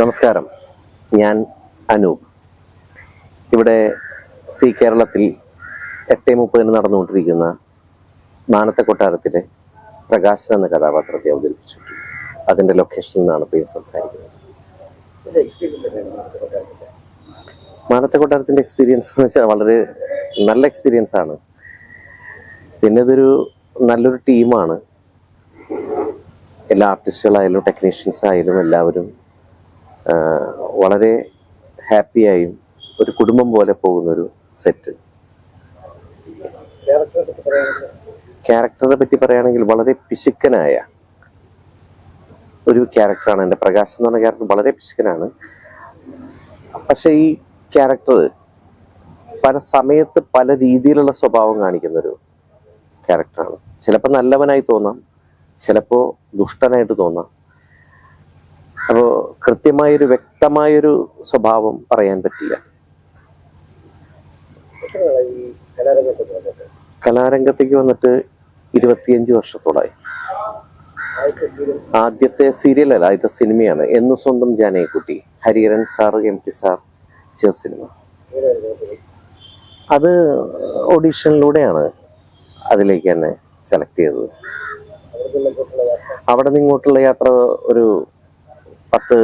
നമസ്കാരം. ഞാൻ അനൂപ്. ഇവിടെ സി കേരളത്തിൽ എട്ട് മുപ്പതിന് നടന്നുകൊണ്ടിരിക്കുന്ന മാനത്തെ കൊട്ടാരത്തിലെ പ്രകാശൻ എന്ന കഥാപാത്രത്തെ അവതരിപ്പിച്ചു അതിന്റെ ലൊക്കേഷനിൽ നിന്നാണ് ഇപ്പോൾ സംസാരിക്കുന്നത്. മാനത്തെ കൊട്ടാരത്തിന്റെ എക്സ്പീരിയൻസ് എന്ന് വെച്ചാൽ വളരെ നല്ല എക്സ്പീരിയൻസ് ആണ്. പിന്നെ ഇതൊരു നല്ലൊരു ടീമാണ് എല്ലാ ആർട്ടിസ്റ്റുകളായാലും ടെക്നീഷ്യൻസ് ആയാലും എല്ലാവരും വളരെ ഹാപ്പിയായും ഒരു കുടുംബം പോലെ പോകുന്നൊരു സെറ്റ് ക്യാരക്ടറെ പറ്റി പറയുകയാണെങ്കിൽ വളരെ പിശുക്കനായ ഒരു ക്യാരക്ടറാണ് എന്റെ പ്രകാശ് എന്ന് പറഞ്ഞ ക്യാരക്ടർ വളരെ പിശുക്കനാണ്. പക്ഷെ ഈ ക്യാരക്ടർ പല സമയത്ത് പല രീതിയിലുള്ള സ്വഭാവം കാണിക്കുന്നൊരു ക്യാരക്ടറാണ് ചിലപ്പോൾ നല്ലവനായി തോന്നാം ചിലപ്പോൾ ദുഷ്ടനായിട്ട് തോന്നാം. അപ്പോൾ കൃത്യമായൊരു വ്യക്തമായൊരു സ്വഭാവം പറയാൻ പറ്റില്ല. കലാരംഗത്തേക്ക് വന്നിട്ട് ഇരുപത്തിയഞ്ച് വർഷത്തോളായി. ആദ്യത്തെ സീരിയൽ അല്ല ആദ്യത്തെ സിനിമയാണ് Ennu Swantham Janakikutty Hariharan sir M T sir ചെയ്ത സിനിമ അത് ഓഡീഷനിലൂടെയാണ് അതിലേക്ക് തന്നെ സെലക്ട് ചെയ്തത്. അവിടെ നിന്ന് ഇങ്ങോട്ടുള്ള യാത്ര ഒരു പത്ത്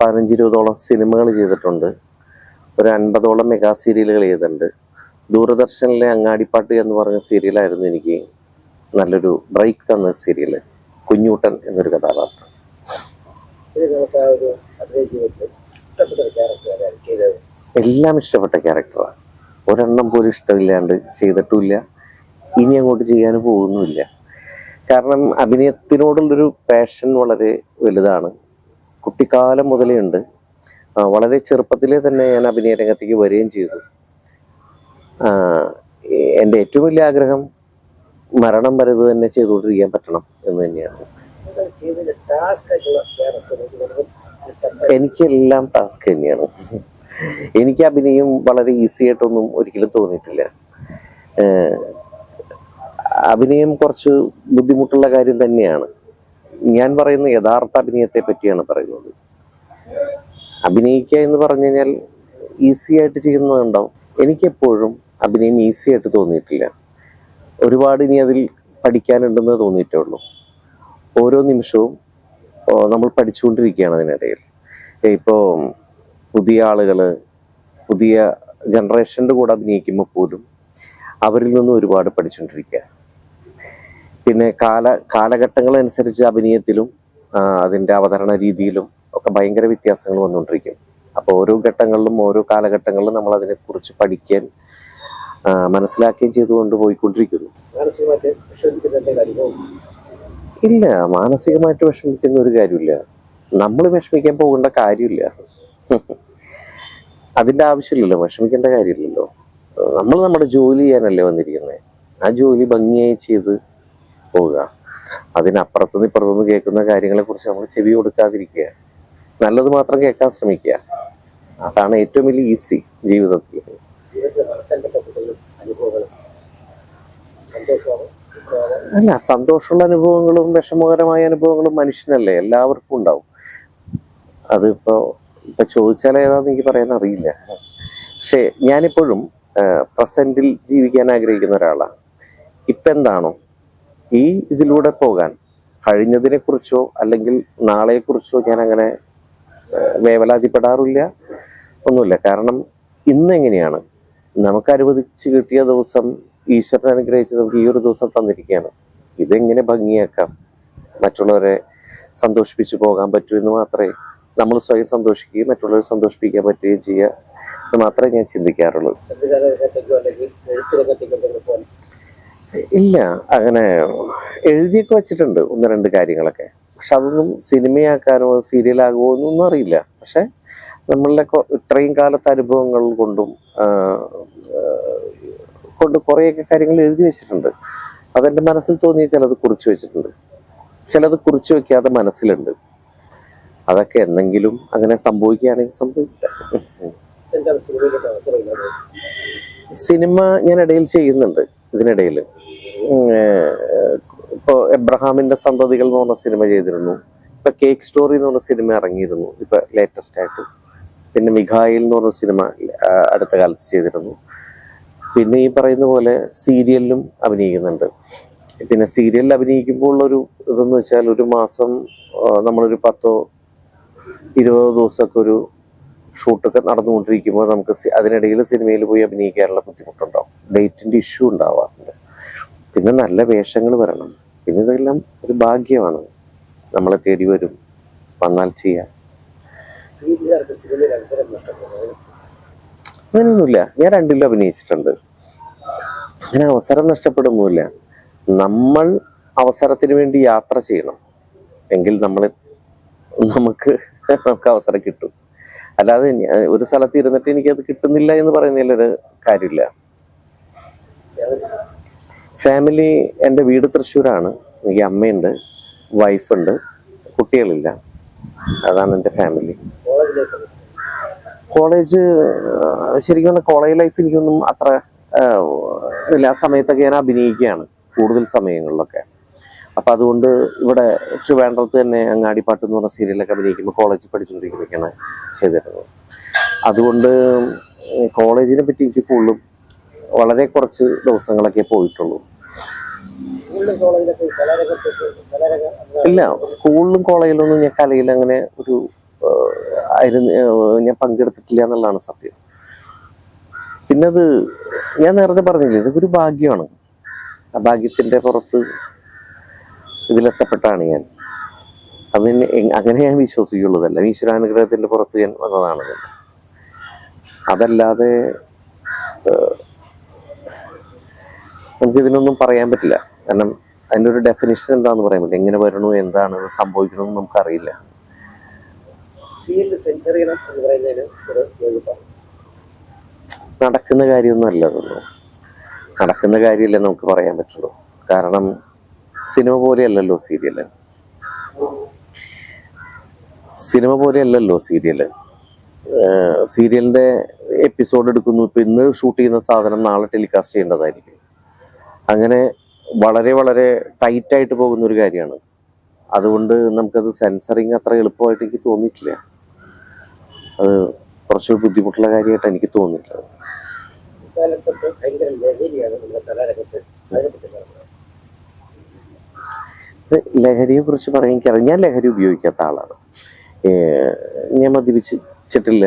പതിനഞ്ച് ഇരുപതോളം സിനിമകൾ ചെയ്തിട്ടുണ്ട്. ഒരു അൻപതോളം മെഗാ സീരിയലുകൾ ചെയ്തിട്ടുണ്ട്. ദൂരദർശനിലെ അങ്ങാടിപ്പാട്ട് എന്ന് പറഞ്ഞ സീരിയലായിരുന്നു എനിക്ക് നല്ലൊരു ബ്രേക്ക് തന്ന സീരിയൽ കുഞ്ഞൂട്ടൻ എന്നൊരു കഥാപാത്രം. എല്ലാം ഇഷ്ടപ്പെട്ട ക്യാരക്ടറാണ്. ഒരെണ്ണം പോലും ഇഷ്ടമില്ലാണ്ട് ചെയ്തിട്ടുമില്ല. ഇനി അങ്ങോട്ട് ചെയ്യാൻ പോകുന്നുമില്ല. കാരണം അഭിനയത്തിനോടുള്ളൊരു പാഷൻ വളരെ വലുതാണ്. കുട്ടിക്കാലം മുതലേ ഉണ്ട് വളരെ ചെറുപ്പത്തിലേ തന്നെ ഞാൻ അഭിനയ രംഗത്തേക്ക് വരികയും ചെയ്തു. എന്റെ ഏറ്റവും വലിയ ആഗ്രഹം മരണം വരെ ഇത് തന്നെ ചെയ്തുകൊണ്ടിരിക്കാൻ പറ്റണം എന്ന് തന്നെയാണ്. എനിക്കെല്ലാം ടാസ്ക് തന്നെയാണ്. എനിക്ക് അഭിനയം വളരെ ഈസി ആയിട്ടൊന്നും ഒരിക്കലും തോന്നിയിട്ടില്ല. അഭിനയം കുറച്ച് ബുദ്ധിമുട്ടുള്ള കാര്യം തന്നെയാണ്. ഞാൻ പറയുന്ന യഥാർത്ഥ അഭിനയത്തെ പറ്റിയാണ് പറയുന്നത്. അഭിനയിക്കുക എന്ന് പറഞ്ഞു കഴിഞ്ഞാൽ ഈസി ആയിട്ട് ചെയ്യുന്നതുണ്ടാവും എനിക്കെപ്പോഴും അഭിനയം ഈസി ആയിട്ട് തോന്നിയിട്ടില്ല. ഒരുപാട് ഇനി അതിൽ പഠിക്കാനുണ്ടെന്ന് തോന്നിയിട്ടേ ഉള്ളൂ. ഓരോ നിമിഷവും നമ്മൾ പഠിച്ചുകൊണ്ടിരിക്കുകയാണ് അതിനിടയിൽ. ഇപ്പോൾ പുതിയ ആളുകൾ പുതിയ ജനറേഷന്റെ കൂടെ അഭിനയിക്കുമ്പോൾ പോലും അവരിൽ നിന്നും ഒരുപാട് പഠിച്ചുകൊണ്ടിരിക്കുക പിന്നെ കാല കാലഘട്ടങ്ങൾ അനുസരിച്ച് അഭിനയത്തിലും അതിന്റെ അതിന്റെ അവതരണ രീതിയിലും ഒക്കെ ഭയങ്കര വ്യത്യാസങ്ങൾ വന്നുകൊണ്ടിരിക്കും. അപ്പോൾ ഓരോ ഘട്ടങ്ങളിലും ഓരോ കാലഘട്ടങ്ങളിലും നമ്മൾ അതിനെക്കുറിച്ച് പഠിക്കാൻ മനസ്സിലാക്കുകയും ചെയ്തുകൊണ്ട് പോയിക്കൊണ്ടിരിക്കുന്നു. ഇല്ല മാനസികമായിട്ട് വിഷമിക്കുന്ന ഒരു കാര്യമില്ല. നമ്മൾ വിഷമിക്കാൻ പോകേണ്ട കാര്യമില്ല. അതിന്റെ ആവശ്യമില്ലല്ലോ വിഷമിക്കേണ്ട കാര്യമില്ലല്ലോ. നമ്മൾ നമ്മുടെ ജോലി ചെയ്യാനല്ലേ വന്നിരിക്കുന്നത്. ആ ജോലി ഭംഗിയായി ചെയ്ത് പോവുക. അതിനപ്പുറത്തുനിന്ന് ഇപ്പുറത്തുനിന്ന് കേൾക്കുന്ന കാര്യങ്ങളെ കുറിച്ച് നമ്മൾ ചെവി കൊടുക്കാതിരിക്കുക. നല്ലത് മാത്രം കേൾക്കാൻ ശ്രമിക്കുക. അതാണ് ഏറ്റവും വലിയ ഈസി ജീവിതത്തിൽ. അല്ല സന്തോഷമുള്ള അനുഭവങ്ങളും വിഷമകരമായ അനുഭവങ്ങളും മനുഷ്യനല്ലേ? എല്ലാവർക്കും ഉണ്ടാവും. അതിപ്പോ ഇപ്പൊ ചോദിച്ചാൽ ഏതാന്ന് എനിക്ക് പറയാൻ അറിയില്ല. പക്ഷെ ഞാനിപ്പോഴും പ്രസന്റിൽ ജീവിക്കാൻ ആഗ്രഹിക്കുന്ന ഒരാളാണ്. ഇപ്പൊ എന്താണോ ഈ ഇതിലൂടെ പോകാൻ കഴിഞ്ഞതിനെ കുറിച്ചോ അല്ലെങ്കിൽ നാളെ കുറിച്ചോ ഞാൻ അങ്ങനെ വേവലാതിപ്പെടാറില്ല ഒന്നുമില്ല. കാരണം ഇന്ന് എങ്ങനെയാണ് നമുക്ക് അനുവദിച്ച് കിട്ടിയ ദിവസം ഈശ്വരൻ അനുഗ്രഹിച്ച് നമുക്ക് ഈ ഒരു ദിവസം തന്നിരിക്കുകയാണ്. ഇതെങ്ങനെ ഭംഗിയാക്കാം? മറ്റുള്ളവരെ സന്തോഷിപ്പിച്ചു പോകാൻ പറ്റൂ എന്ന് മാത്രമേ നമ്മൾ സ്വയം സന്തോഷിക്കുകയും മറ്റുള്ളവരെ സന്തോഷിപ്പിക്കാൻ പറ്റുകയും ചെയ്യുക എന്ന് മാത്രമേ ഞാൻ ചിന്തിക്കാറുള്ളൂ. ഇല്ല അങ്ങനെ എഴുതിയൊക്കെ വെച്ചിട്ടുണ്ട് ഒന്ന് രണ്ട് കാര്യങ്ങളൊക്കെ. പക്ഷെ അതൊന്നും സിനിമയാക്കാനോ സീരിയലാകുമോ എന്നൊന്നും അറിയില്ല. പക്ഷെ നമ്മളുടെ ഇത്രയും കാലത്തെ അനുഭവങ്ങൾ കൊണ്ടും കൊണ്ട് കുറേയൊക്കെ കാര്യങ്ങൾ എഴുതി വെച്ചിട്ടുണ്ട്. അതെന്റെ മനസ്സിൽ തോന്നിയ ചിലത് കുറിച്ചു വെച്ചിട്ടുണ്ട്. ചിലത് കുറിച്ചു വെക്കാതെ മനസ്സിലുണ്ട്. അതൊക്കെ എന്തെങ്കിലും അങ്ങനെ സംഭവിക്കുകയാണെങ്കിൽ സംഭവിക്കില്ല സിനിമ ഞാൻ ഇടയിൽ ചെയ്യുന്നുണ്ട് ഇതിനിടയിൽ. ഇപ്പോൾ എബ്രഹാമിന്റെ സന്തതികൾ എന്ന് പറഞ്ഞ സിനിമ ചെയ്തിരുന്നു. ഇപ്പൊ കേക്ക് സ്റ്റോറി എന്ന് പറഞ്ഞ സിനിമ ഇറങ്ങിയിരുന്നു ഇപ്പൊ ലേറ്റസ്റ്റ് ആയിട്ട്. പിന്നെ മിഖായിൽ എന്ന് പറഞ്ഞ സിനിമ അടുത്ത കാലത്ത് ചെയ്തിരുന്നു. പിന്നെ ഈ പറയുന്ന പോലെ സീരിയലിലും അഭിനയിക്കുന്നുണ്ട്. പിന്നെ സീരിയലിൽ അഭിനയിക്കുമ്പോൾ ഒരു ഇതെന്ന് വെച്ചാൽ ഒരു മാസം നമ്മളൊരു പത്തോ ഇരുപതോ ദിവസമൊക്കെ ഒരു ഷൂട്ടൊക്കെ നടന്നുകൊണ്ടിരിക്കുമ്പോൾ നമുക്ക് അതിനിടയിൽ സിനിമയിൽ പോയി അഭിനയിക്കാനുള്ള ബുദ്ധിമുട്ടുണ്ടാവും. ഡേറ്റിന്റെ ഇഷ്യൂ ഉണ്ടാവാറുണ്ട്. പിന്നെ നല്ല വേഷങ്ങൾ വരണം. പിന്നെ ഇതെല്ലാം ഒരു ഭാഗ്യമാണ്. നമ്മളെ തേടി വരും. വന്നാൽ ചെയ്യാം. അങ്ങനെയൊന്നുമില്ല. ഞാൻ രണ്ടിലും അഭിനയിച്ചിട്ടുണ്ട്. അങ്ങനെ അവസരം നഷ്ടപ്പെടുന്നില്ല നമ്മൾ അവസരത്തിന് വേണ്ടി യാത്ര ചെയ്യണം. എങ്കിൽ നമ്മൾ നമുക്ക് നമുക്ക് അവസരം കിട്ടും. അല്ലാതെ ഒരു സ്ഥലത്ത് ഇരുന്നിട്ട് എനിക്കത് കിട്ടുന്നില്ല എന്ന് പറയുന്നതിലൊരു കാര്യമില്ല. ഫാമിലി എന്റെ വീട് തൃശ്ശൂരാണ്. എനിക്ക് അമ്മയുണ്ട് വൈഫുണ്ട് കുട്ടികളില്ല. അതാണ് എന്റെ ഫാമിലി. കോളേജ് ശരിക്കും പറഞ്ഞാൽ കോളേജ് ലൈഫ് എനിക്കൊന്നും അത്ര എല്ലാ സമയത്തൊക്കെ ഞാൻ അഭിനയിക്കുകയാണ് കൂടുതൽ സമയങ്ങളിലൊക്കെ. അപ്പൊ അതുകൊണ്ട് ഇവിടെ ട്രിവാൻഡ്രത്ത് തന്നെ അങ്ങാടിപ്പാട്ട് എന്ന് പറഞ്ഞ സീരിയലൊക്കെ അഭിനയിക്കുമ്പോൾ കോളേജിൽ പഠിച്ചുകൊണ്ടിരിക്കുകയൊക്കെയാണ് ചെയ്തിരുന്നത്. അതുകൊണ്ട് കോളേജിനെ പറ്റി എനിക്ക് കൂടുതലും വളരെ കുറച്ച് ദിവസങ്ങളൊക്കെ പോയിട്ടുള്ളൂ. ഇല്ല സ്കൂളിലും കോളേജിലൊന്നും ഞാൻ കലയിൽ അങ്ങനെ ഒരു ഞാൻ പങ്കെടുത്തിട്ടില്ല എന്നുള്ളതാണ് സത്യം. പിന്നെ അത് ഞാൻ നേരത്തെ പറഞ്ഞില്ലേ ഇതൊക്കെ ഒരു ഭാഗ്യമാണ്. ആ ഭാഗ്യത്തിന്റെ പുറത്ത് ഇതിലെത്തപ്പെട്ടാണ് ഞാൻ. അത് അങ്ങനെ ഞാൻ വിശ്വസിക്കുള്ളതല്ല. ഈശ്വരാനുഗ്രഹത്തിന്റെ പുറത്ത് ഞാൻ വന്നതാണ് അതല്ലാതെ ആഹ്, നമുക്കിതിനൊന്നും പറയാൻ പറ്റില്ല. കാരണം അതിന്റെ ഒരു ഡെഫിനിഷൻ എന്താണെന്ന് പറയാൻ പറ്റില്ല. എങ്ങനെ വരണു എന്താണ് സംഭവിക്കണമെന്ന് നമുക്കറിയില്ല. നടക്കുന്ന കാര്യമൊന്നും അല്ല അതൊന്നും. നടക്കുന്ന കാര്യമല്ലേ നമുക്ക് പറയാൻ പറ്റുള്ളൂ. കാരണം സിനിമ പോലെയല്ലല്ലോ സീരിയൽ സിനിമ പോലെയല്ലല്ലോ സീരിയൽ സീരിയലിന്റെ എപ്പിസോഡ് എടുക്കുന്നു. ഇപ്പൊ ഇന്ന് ഷൂട്ട് ചെയ്യുന്ന സാധനം നാളെ ടെലികാസ്റ്റ് ചെയ്യേണ്ടതായിരിക്കും. അങ്ങനെ വളരെ വളരെ ടൈറ്റായിട്ട് പോകുന്ന ഒരു കാര്യമാണ്. അതുകൊണ്ട് നമുക്കത് സെൻസറിങ് അത്ര എളുപ്പമായിട്ട് എനിക്ക് തോന്നിയിട്ടില്ല. അത് കുറച്ച് ബുദ്ധിമുട്ടുള്ള കാര്യമായിട്ട് എനിക്ക് തോന്നിയിട്ടില്ല. ലഹരിയെ കുറിച്ച് പറയാൻ എനിക്കറിയാം ഞാൻ ലഹരി ഉപയോഗിക്കാത്ത ആളാണ്. ഞാൻ മദ്യപിച്ചിട്ടില്ല.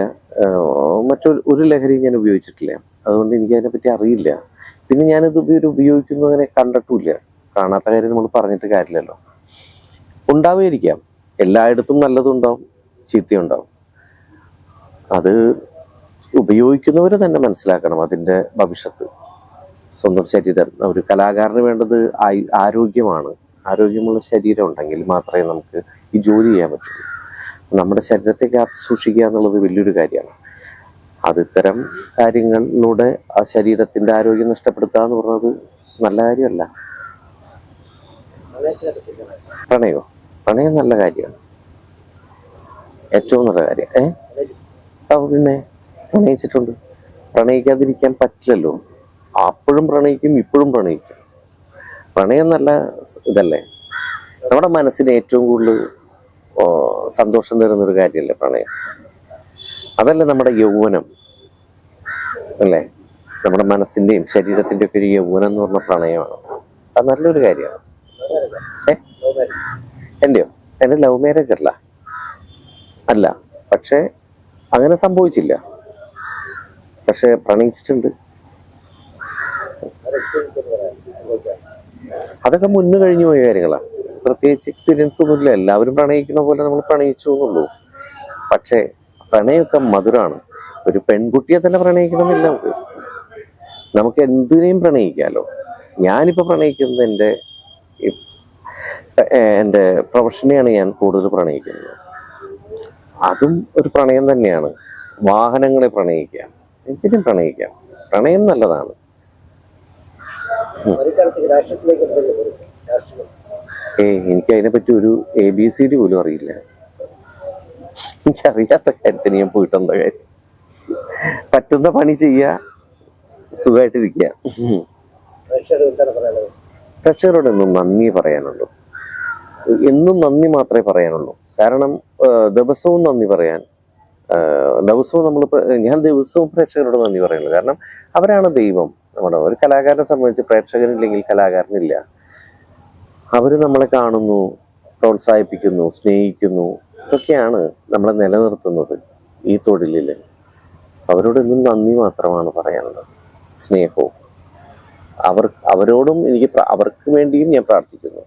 മറ്റൊരു ഒരു ലഹരി ഞാൻ ഉപയോഗിച്ചിട്ടില്ല. അതുകൊണ്ട് എനിക്ക് അതിനെപ്പറ്റി അറിയില്ല. പിന്നെ ഞാനിത് ഉപ- ഉപയോഗിക്കുന്നതിനെ കണ്ടിട്ടില്ല കാണാത്ത കാര്യം നമ്മൾ പറഞ്ഞിട്ട് കാര്യമില്ലല്ലോ. ഉണ്ടാവുമായിരിക്കാം. എല്ലായിടത്തും നല്ലതും ഉണ്ടാവും ചീത്തയും അത് ഉപയോഗിക്കുന്നവർ തന്നെ മനസ്സിലാക്കണം അതിന്റെ ഭവിഷ്യത്ത്. സ്വന്തം ശരീരം ഒരു കലാകാരന് വേണ്ടത് ആരോഗ്യമാണ്. ആരോഗ്യമുള്ള ശരീരം ഉണ്ടെങ്കിൽ മാത്രമേ നമുക്ക് ഈ ജോലി ചെയ്യാൻ പറ്റുള്ളൂ. നമ്മുടെ ശരീരത്തെ കാത്തു സൂക്ഷിക്കുക എന്നുള്ളത് വലിയൊരു കാര്യമാണ്. അത് ഇത്തരം കാര്യങ്ങളിലൂടെ ആ ശരീരത്തിന്റെ ആരോഗ്യം നഷ്ടപ്പെടുത്തുക എന്ന് പറഞ്ഞത് നല്ല കാര്യമല്ല. പ്രണയോ? പ്രണയം നല്ല കാര്യമാണ്. ഏറ്റവും നല്ല കാര്യം. ഏ? ആ പിന്നെ പ്രണയിച്ചിട്ടുണ്ട്. പ്രണയിക്കാതിരിക്കാൻ പറ്റില്ലല്ലോ. അപ്പോഴും പ്രണയിക്കും ഇപ്പോഴും പ്രണയിക്കും. പ്രണയം നല്ല ഇതല്ലേ? നമ്മുടെ മനസ്സിന് ഏറ്റവും കൂടുതൽ സന്തോഷം തരുന്ന ഒരു കാര്യമല്ലേ പ്രണയം? അതല്ലേ നമ്മുടെ യൗവനം? അല്ലേ? നമ്മുടെ മനസ്സിന്റെയും ശരീരത്തിന്റെ ഒക്കെ ഒരു യൗവനം എന്ന് പറഞ്ഞ പ്രണയമാണ്. അത് നല്ലൊരു കാര്യമാണ്. എന്റെയോ? എന്റെ ലവ് മാരേജ് അല്ല. അല്ല. പക്ഷെ അങ്ങനെ സംഭവിച്ചില്ല. പക്ഷെ പ്രണയിച്ചിട്ടുണ്ട്. അതൊക്കെ മുന്നു കഴിഞ്ഞു പോയ കാര്യങ്ങളാണ് പ്രത്യേകിച്ച് എക്സ്പീരിയൻസ് ഒന്നുമില്ല. എല്ലാവരും പ്രണയിക്കുന്ന പോലെ നമ്മൾ പ്രണയിച്ചു എന്നുള്ളൂ. പക്ഷേ പ്രണയമൊക്കെ മധുരമാണ് ഒരു പെൺകുട്ടിയെ തന്നെ പ്രണയിക്കണമെന്നില്ല. നമുക്ക് എന്തിനേയും പ്രണയിക്കാമല്ലോ ഞാനിപ്പോൾ പ്രണയിക്കുന്നത് എന്റെ എന്റെ പ്രൊഫഷനെയാണ് ഞാൻ കൂടുതൽ പ്രണയിക്കുന്നത്. അതും ഒരു പ്രണയം തന്നെയാണ്. വാഹനങ്ങളെ പ്രണയിക്കാം. എന്തിനും പ്രണയിക്കാം. പ്രണയം നല്ലതാണ്. ഏ എനിക്ക് അതിനെപ്പറ്റി ഒരു എ ബി സി ഡി പോലും അറിയില്ല. എനിക്കറിയാത്ത കാര്യത്തിന് ഞാൻ പോയിട്ടെന്താ കാര്യം? പറ്റുന്ന പണി ചെയ്യുക സുഖമായിട്ടിരിക്കുക പ്രേക്ഷകരോട് എന്നും നന്ദി പറയാനുള്ളൂ. എന്നും നന്ദി മാത്രമേ പറയാനുള്ളൂ. കാരണം ദിവസവും നന്ദി പറയാൻ ദിവസവും നമ്മൾ ഞാൻ ദിവസവും പ്രേക്ഷകരോട് നന്ദി പറയുള്ളൂ കാരണം അവരാണ് ദൈവം. നമ്മുടെ ഒരു കലാകാരനെ സംബന്ധിച്ച് പ്രേക്ഷകരില്ലെങ്കിൽ കലാകാരനില്ല. അവർ നമ്മളെ കാണുന്നു പ്രോത്സാഹിപ്പിക്കുന്നു സ്നേഹിക്കുന്നു. ഇതൊക്കെയാണ് നമ്മളെ നിലനിർത്തുന്നത് ഈ തൊഴിലിൽ അവരോട് ഇന്നും നന്ദി മാത്രമാണ് പറയാനുള്ളത്. സ്നേഹവും. അവർ അവരോടും എനിക്ക് അവർക്ക് വേണ്ടിയും ഞാൻ പ്രാർത്ഥിക്കുന്നു.